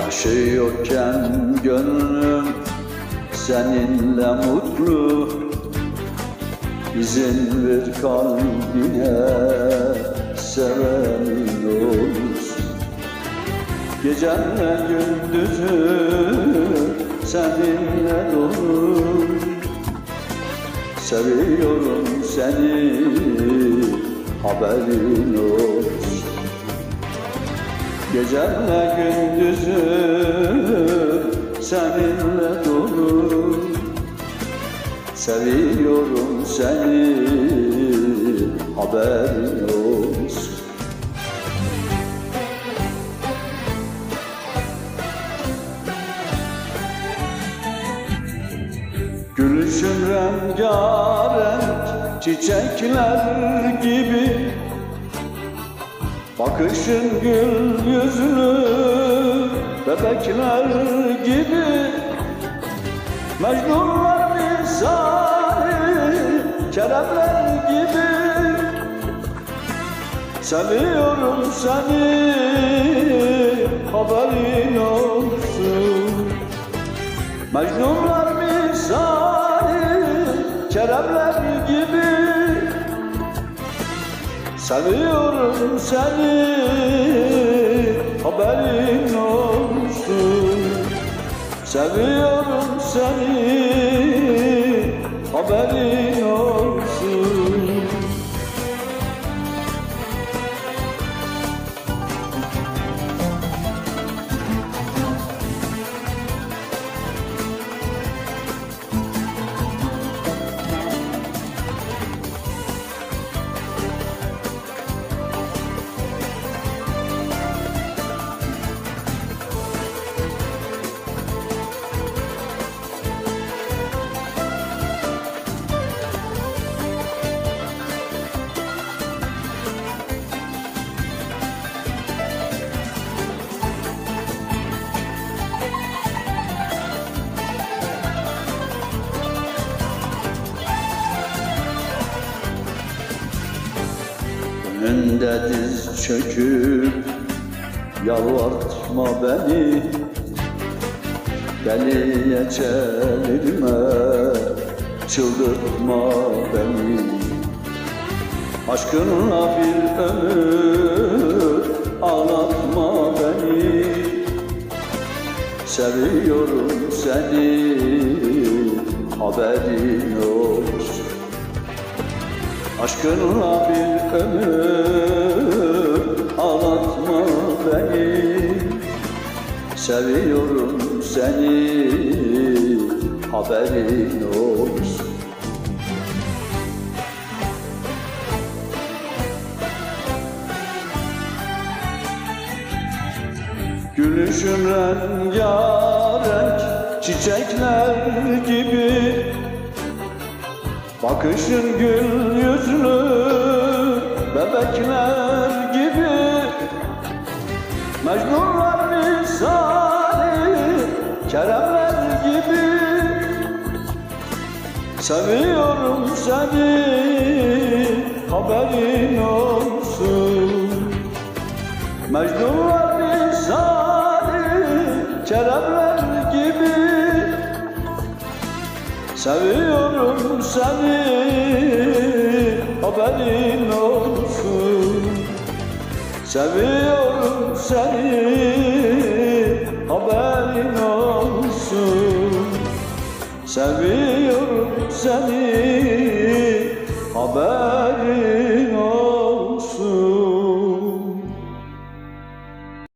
Yaşıyorken gönlüm seninle mutlu. İzin ver kalbine sevenin olsun Gecemle gündüzüm seninle dolu. Seviyorum seni haberin olsun Gecemle gündüzüm seninle dolu. Seviyorum seni haberin olsun. Gülüşün rengarenk çiçekler gibi Bakışın gül yüzlü bebekler gibi. Mecnunlar misali keremler gibi. Seviyorum seni haberin olsun. Mecnunlar Seviyorum seni haberin olsun. Seviyorum seni haberin Önünde diz çöküp yalvartma beni. Deliye çevirme, çıldırtma beni. Aşkınla bir ömür ağlatma beni. Seviyorum seni haberin olsun Aşkınla bir ömür ağlatma beni. Seviyorum seni haberin olsun. Gülüşün rengarenk çiçekler gibi Bakışın gül yüzlü bebekler gibi. Mecnunlar misali keremler gibi. Seviyorum seni haberin olsun. Mecnunlar misali keremler Seviyorum seni haberin olsun. Seviyorum seni haberin olsun. Seviyorum seni